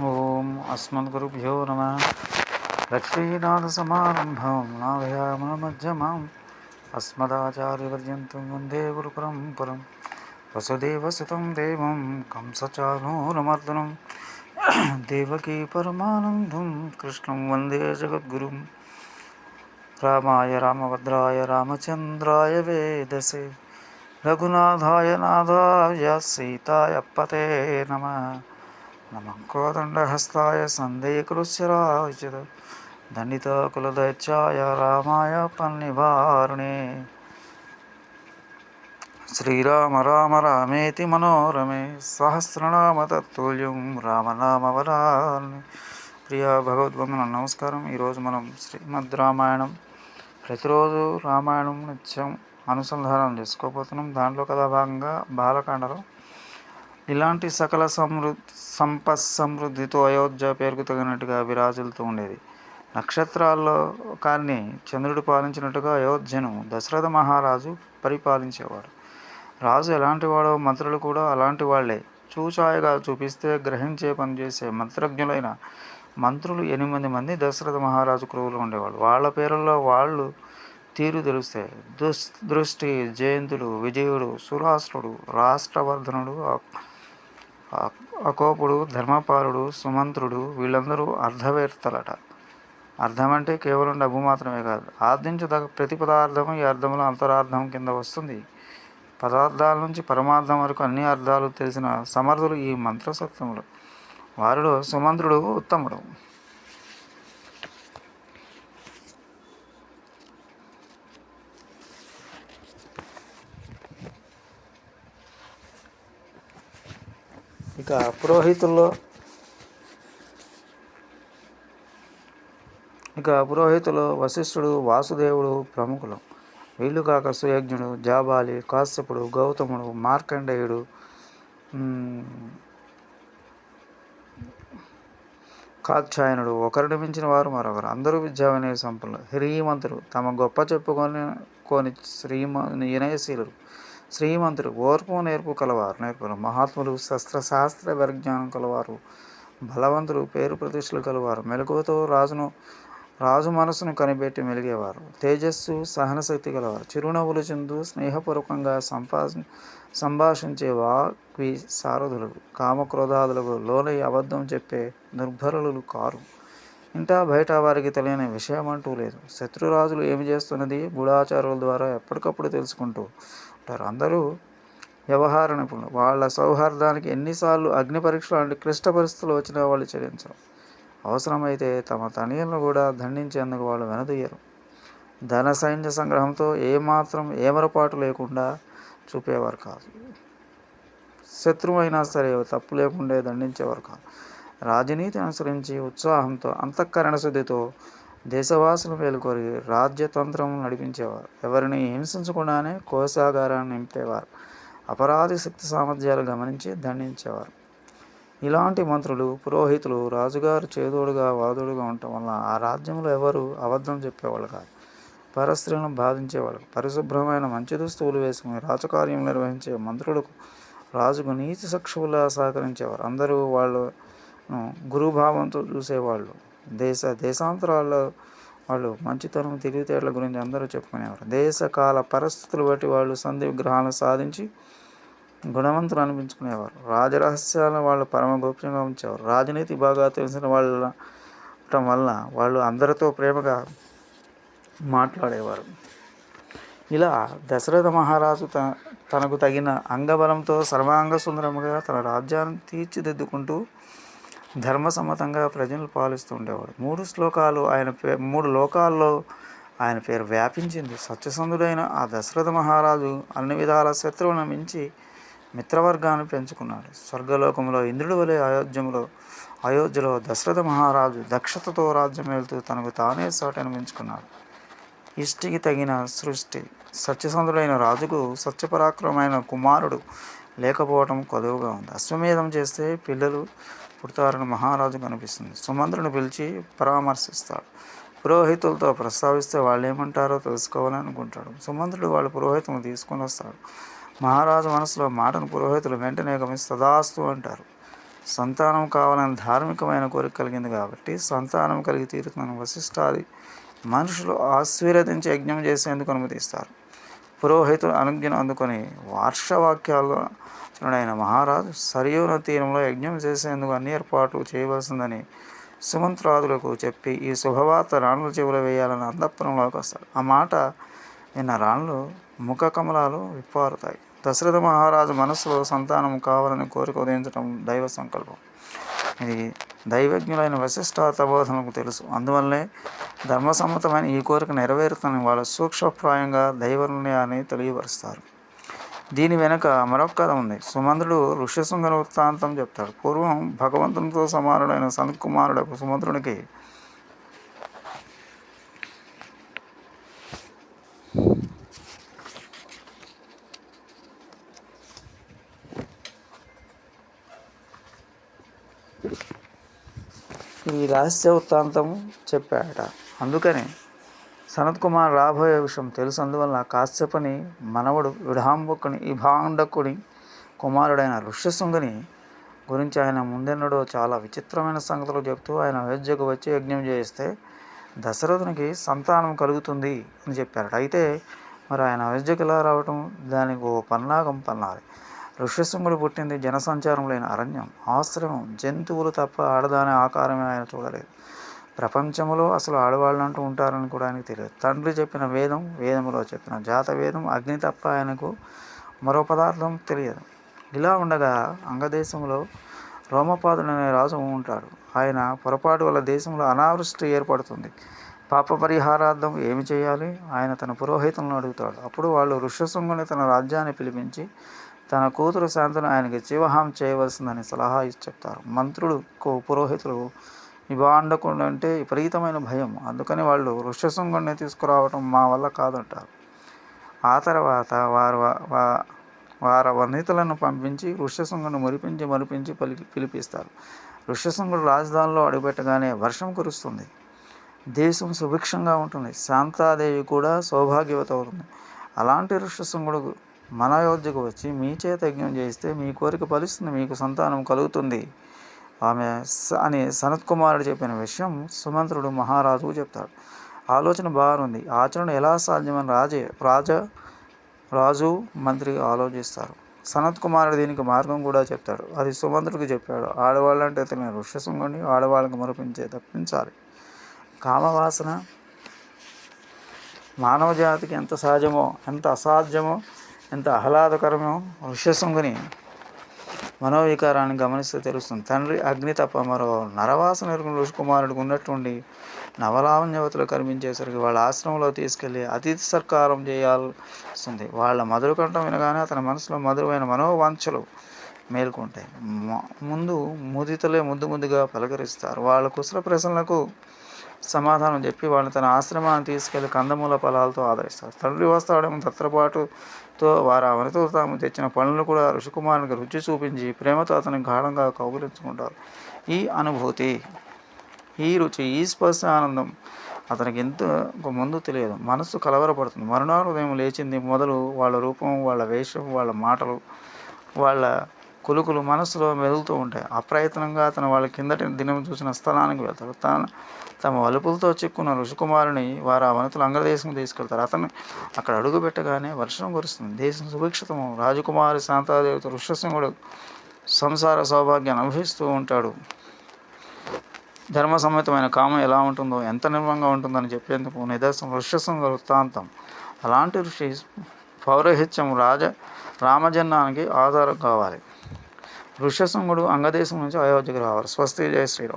ఓం అస్మద్గురుభ్యో నమ. లక్ష్మీనాథసమారంభం నాభయామనమధ్యమాం అస్మదాచార్యపర్యంతం వందే గురుపరంపరం. వసుదేవసుతం దేవం కంసచానూరమర్దనం. దేవకీ పరమానందం. కృష్ణం వందే జగద్గురుం. రామాయ రామభద్రాయ రామచంద్రాయ వేదసే. రఘునాథాయ నాథాయ సీతాయ పతే నమ. నమ కోదండహస్తాయ దండిత దండితాకులదైత్యాయ రామాయ పన్నివారుణే. శ్రీరామ రామ రామేతి మనోరమే సహస్రనామ తత్తుల్యం రామనామవరాన్ని ప్రియ భగవద్వందన నమస్కారం. ఈరోజు మనం శ్రీమద్ రామాయణం ప్రతిరోజు రామాయణం నిత్యం అనుసంధానం చేసుకోబోతున్నాం. దాంట్లో కదా భాగంగా బాలకాండలో ఇలాంటి సకల సమృద్ధి సంపత్ సమృద్ధితో అయోధ్య పేరుకు తగినట్టుగా విరాజులుతూ ఉండేది. నక్షత్రాల్లో కానీ చంద్రుడు పాలించినట్టుగా అయోధ్యను దశరథ మహారాజు పరిపాలించేవాడు. రాజు ఎలాంటి వాడో మంత్రులు కూడా అలాంటి వాళ్ళే. చూచాయగా చూపిస్తే గ్రహించే పనిచేసే మంత్రజ్ఞులైన మంత్రులు ఎనిమిది మంది దశరథ మహారాజు క్రువులు ఉండేవాళ్ళు. వాళ్ళ పేర్లలో వాళ్ళు తీరు తెలుస్తాయి దుస్ దృష్టి జయంతుడు విజయుడు సురాష్ట్రుడు రాష్ట్రవర్ధనుడు అకోపుడు ధర్మపాలుడు సుమంత్రుడు వీళ్ళందరూ అర్ధవేత్తలట. అర్థం అంటే కేవలం డబ్బు మాత్రమే కాదు. ఆర్జించదగ ప్రతి పదార్థము ఈ అర్థంలో అంతరార్థం కింద వస్తుంది. పదార్థాల నుంచి పరమార్థం వరకు అన్ని అర్థాలు తెలిసిన సమర్థులు ఈ మంత్రసత్వములు. వారిలో సుమంత్రుడు ఉత్తముడు. ఇక పురోహితుల్లో ఇక పురోహితులు వశిష్ఠుడు వాసుదేవుడు ప్రముఖులు. వీళ్ళు కాక సుయజ్ఞుడు జాబాలి కాశ్యపుడు గౌతముడు మార్కండేయుడు కాత్యాయనుడు. ఒకరిని మించిన వారు మరొకరు. అందరూ విద్యా వినయ సంపన్నులు. శ్రీమంతులు. తమ గొప్ప చెప్పుకొని కొని శ్రీమ వినయశీలు శ్రీమంతుడు ఓర్పు నేర్పు కలవారు నేర్పులు మహాత్ములు శస్త్రశాస్త్ర పరిజ్ఞానం కలవారు బలవంతులు పేరు ప్రతిష్టలు కలవారు మెలకువతో రాజును రాజు మనసును కనిపెట్టి మెలిగేవారు తేజస్సు సహనశక్తి గలవారు చిరునవ్వులు చెందు స్నేహపూర్వకంగా సంపా సంభాషించే వాక్వి సారథులు కామక్రోధాదులకు లోనై అబద్ధం చెప్పే దుర్భరులు కారు. ఇంటా బయట వారికి తెలియని విషయం అంటూ లేదు. శత్రురాజులు ఏమి చేస్తున్నది గూఢాచారుల ద్వారా ఎప్పటికప్పుడు తెలుసుకుంటూ ఉంటారు. అందరూ వ్యవహార నిపుణులు వాళ్ళ సౌహార్దానికి ఎన్నిసార్లు అగ్ని పరీక్షలు లాంటి క్లిష్ట పరిస్థితులు వచ్చినా వాళ్ళు చెల్లించరు అవసరమైతే తమ తనయులను కూడా దండించేందుకు వాళ్ళు వెనదీయరు. ధన సైన్య సంగ్రహంతో ఏమాత్రం ఏమరపాటు లేకుండా చూపేవారు కాదు. శత్రువైనా సరే తప్పు లేకుండే దండించేవారు కాదు. రాజనీతి అనుసరించి ఉత్సాహంతో అంతఃకరణ శుద్ధితో దేశవాసులు మేలుకొని రాజ్యతంత్రం నడిపించేవారు. ఎవరిని హింసించకుండానే కోశాగారాన్ని నింపేవారు. అపరాధి శక్తి సామర్థ్యాలు గమనించి దండించేవారు. ఇలాంటి మంత్రులు పురోహితులు రాజుగారు చేదోడుగా వాదోడుగా ఉండటం వల్ల ఆ రాజ్యంలో ఎవరు అబద్ధం చెప్పేవాళ్ళు కాదు. పరస్త్రీలను బాధించేవాళ్ళు. పరిశుభ్రమైన మంచి దుస్తువులు వేసుకుని రాజకార్యం నిర్వహించే మంత్రులకు రాజుకు నీతి సక్షువులా సహకరించేవారు. అందరూ వాళ్ళు గురుభావంతో చూసేవాళ్ళు. దేశ దేశాంతరాల్లో వాళ్ళు మంచితనం తెలివితేటల గురించి అందరూ చెప్పుకునేవారు. దేశ కాల పరిస్థితులు బట్టి వాళ్ళు సంధి విగ్రహాలను సాధించి గుణవంతులు అనిపించుకునేవారు. రాజరహస్యాలను వాళ్ళు పరమ గోప్యంగా ఉంచేవారు. రాజనీతి బాగా తెలిసిన వాళ్ళ వల్ల వాళ్ళు అందరితో ప్రేమగా మాట్లాడేవారు. ఇలా దశరథ మహారాజు త తనకు తగిన అంగబలంతో సర్వాంగ సుందరముగా తన రాజ్యాన్ని తీర్చిదిద్దుకుంటూ ధర్మసమ్మతంగా ప్రజలు పాలిస్తూ ఉండేవాడు. మూడు శ్లోకాలు ఆయన పే మూడు లోకాల్లో ఆయన పేరు వ్యాపించింది. సత్యసంధుడైన ఆ దశరథ మహారాజు అన్ని విధాల శత్రువులను మించి మిత్రవర్గాన్ని పెంచుకున్నాడు. స్వర్గలోకంలో ఇంద్రుడి వలె అయోధ్యములో అయోధ్యలో దశరథ మహారాజు దక్షతతో రాజ్యం వెళ్తూ తనకు తానే సాటను పెంచుకున్నాడు ఇష్టికి తగిన సృష్టి. సత్యసంధుడైన రాజుకు సత్యపరాక్రమైన కుమారుడు లేకపోవటం కొదువుగా ఉంది. అశ్వమేధం చేస్తే పిల్లలు పుడతారని మహారాజు కనిపిస్తుంది సుమంత్రుని పిలిచి పరామర్శిస్తాడు. పురోహితులతో ప్రస్తావిస్తే వాళ్ళు ఏమంటారో తెలుసుకోవాలని అనుకుంటాడు. సుమంత్రుడు వాళ్ళ పురోహితులను తీసుకొని వస్తాడు. మహారాజు మనసులో మాటను పురోహితులు వెంటనే గమనిస్తదాస్తు అంటారు. సంతానం కావాలని ధార్మికమైన కోరిక కలిగింది కాబట్టి సంతానం కలిగి తీరుతుందని వశిష్టాది మనుషులు ఆశీర్వదించి యజ్ఞం చేసేందుకు అనుమతిస్తారు. పురోహితుడు అనుజ్ఞను అందుకొని వార్షవాక్యాలైన మహారాజు సరియోన తీరంలో యజ్ఞం చేసేందుకు అన్ని ఏర్పాట్లు చేయవలసిందని సుమంత్రాదులకు చెప్పి ఈ శుభవార్త రాణుల చెవులు వేయాలని అంతఃపురంలోకి వస్తాడు. ఆ మాట నిన్న రాణులు ముఖ కమలాలు విప్పారుతాయి. దశరథ మహారాజు మనసులో సంతానం కావాలని కోరిక ఉదయించడం దైవ సంకల్పం. ఇది దైవజ్ఞులైన వశిష్ఠాత బోధనకు తెలుసు. అందువల్లే ధర్మసమ్మతమైన ఈ కోరిక నెరవేరుతుందని వాళ్ళు సూక్ష్మప్రాయంగా దైవ నిర్ణయాన్ని తెలియపరుస్తారు. దీని వెనుక మరొక కథ ఉంది. సుమంత్రుడు ఋష్యశృంగన వృత్తాంతం చెప్తాడు. పూర్వం భగవంతునితో సమానుడైన సనత్కుమారుడు సుమంత్రునికి ఈ రహస్య వృత్తాంతం చెప్పాడట. అందుకని సనత్ కుమార్ రాబోయే విషయం తెలుసు అందువల్ల కాశ్యపని మనవడు విడాంబకుని ఇభాండకుని కుమారుడైన ఋష్యశృంగుని గురించి ఆయన ముందెన్నడో చాలా విచిత్రమైన సంగతులు చెప్తూ ఆయన అయోధ్యకు వచ్చి యజ్ఞం చేయిస్తే దశరథునికి సంతానం కలుగుతుంది అని చెప్పారట. అయితే మరి ఆయన అయోధ్యకు ఎలా రావటం? దానికి ఓ పన్నాగం పన్నాలి ఋష్యశృంగుడు పుట్టింది జనసంచారం లేని అరణ్యం ఆశ్రమం జంతువులు తప్ప ఆడదాని ఆకారమే ఆయన చూడలేదు. ప్రపంచంలో అసలు ఆడవాళ్ళు అంటూ ఉంటారని కూడా ఆయనకు తెలియదు. తండ్రి చెప్పిన వేదం వేదములో చెప్పిన జాత వేదం అగ్ని తప్ప ఆయనకు మరో పదార్థం తెలియదు. ఇలా ఉండగా అంగదేశంలో రోమపాదుడు అనే రాజు ఉంటాడు. ఆయన పొరపాటు వల్ల దేశంలో అనావృష్టి ఏర్పడుతుంది. పాప పరిహారార్థం ఏమి చేయాలి? ఆయన తన పురోహితులను అడుగుతాడు. అప్పుడు వాళ్ళు ఋష్యశృంగుని తన రాజ్యాన్ని పిలిపించి తన కూతురు శాంతను ఆయనకి జీవహాం చేయవలసిందని సలహా ఇచ్చి చెప్తారు. మంత్రుడు పురోహితులు బాగుండకుండా అంటే విపరీతమైన భయం. అందుకని వాళ్ళు వృక్షశృంగుడిని తీసుకురావటం మా వల్ల కాదంటారు. ఆ తర్వాత వారు వారి వర్ణితులను పంపించి ఋష్యశృంగుని మురిపించి మరిపించి పలి పిలిపిస్తారు. ఋష్యశృంగుడు రాజధానిలో అడుగుపెట్టగానే వర్షం కురుస్తుంది. దేశం సుభిక్షంగా ఉంటుంది. శాంతాదేవి కూడా సౌభాగ్యవత అవుతుంది. అలాంటి ఋష్యశృంగుడు మన అయోధ్యకు వచ్చి మీ చేత యజ్ఞం చేస్తే మీ కోరిక ఫలిస్తుంది. మీకు సంతానం కలుగుతుంది. ఆమె అని సనత్ కుమారుడు చెప్పిన విషయం సుమంత్రుడు మహారాజుకు చెప్తాడు. ఆలోచన బాగుంది. ఆచరణ ఎలా సాధ్యమని రాజే రాజ రాజు మంత్రి ఆలోచిస్తారు. సనత్ కుమారుడు దీనికి మార్గం కూడా చెప్తాడు. అది సుమంత్రుడికి చెప్పాడు. ఆడవాళ్ళంటే తెలియని ఋష్యశృంగుని ఆడవాళ్ళకి మరపించే తప్పించాలి. కామవాసన? మానవ జాతికి ఎంత సహజమో ఎంత అసాధ్యమో ఎంత ఆహ్లాదకరమో ఋష్యశృంగుని మనోవికారాన్ని గమనిస్తే తెలుస్తుంది. తండ్రి అగ్ని తప్ప మరో నరవాసన ఎరుగున ఋషికుమారుడికి ఉన్నట్టుండి నవలావణ్యవతులు కనిపించేసరికి వాళ్ళ ఆశ్రమంలో తీసుకెళ్ళి అతిథి సత్కారం చేయాల్సింది. వాళ్ళ మధుర కంఠం వినగానే అతని మనసులో మధురమైన మనోవాంఛలు మేల్కొంటాయి. ముందు ముదితలే ముద్దు ముద్దుగా పలకరిస్తారు. వాళ్ళ కుశల ప్రశ్నలకు సమాధానం చెప్పి వాళ్ళని తన ఆశ్రమాన్ని తీసుకెళ్ళి కందమూల ఫలాలతో ఆదరిస్తారు. తండ్రి వస్తాడేమో తత్రపాటుతో వారు అవనితో తాము తెచ్చిన పనులు కూడా ఋషికుమారునికి రుచి చూపించి ప్రేమతో అతని గాఢంగా కౌగులించుకుంటారు. ఈ అనుభూతి ఈ రుచి ఈ స్పర్శ ఆనందం అతనికి ఎంత ముందు తెలియదు. మనసు కలవరపడుతుంది. మరునాడు ఉదయం లేచింది మొదలు వాళ్ళ రూపం వాళ్ళ వేషం వాళ్ళ మాటలు వాళ్ళ కులుకులు మనసులో మెదులుతూ ఉంటాయి. అప్రయత్నంగా అతను వాళ్ళ కిందటి దినం చూసిన స్థలానికి వెళ్తాడు. తన తమ వలుపులతో చిక్కున్న ఋషికుమారుని వారు ఆ వనతులు అంగదేశం తీసుకెళ్తారు. అతను అక్కడ అడుగు పెట్టగానే వర్షం కురుస్తుంది. దేశం సుభిక్షితము. రాజకుమారి శాంతాదేవితో ఋషసింహుడు సంసార సౌభాగ్యాన్ని అనుభవిస్తూ ఉంటాడు. ధర్మ సమ్మతమైన కామం ఎలా ఉంటుందో ఎంత నిర్మంగా ఉంటుందని చెప్పేందుకు నిదర్శనం ఋష్యశృంగ వృత్తాంతం. అలాంటి ఋషి పౌరోహిత్యం రాజ రామజన్నానికి ఆధారం కావాలి. ఋష్యశృంగుడు అంగదేశం నుంచి అయోధ్యకు రావాలి. స్వస్తి జయ శ్రీరామ్.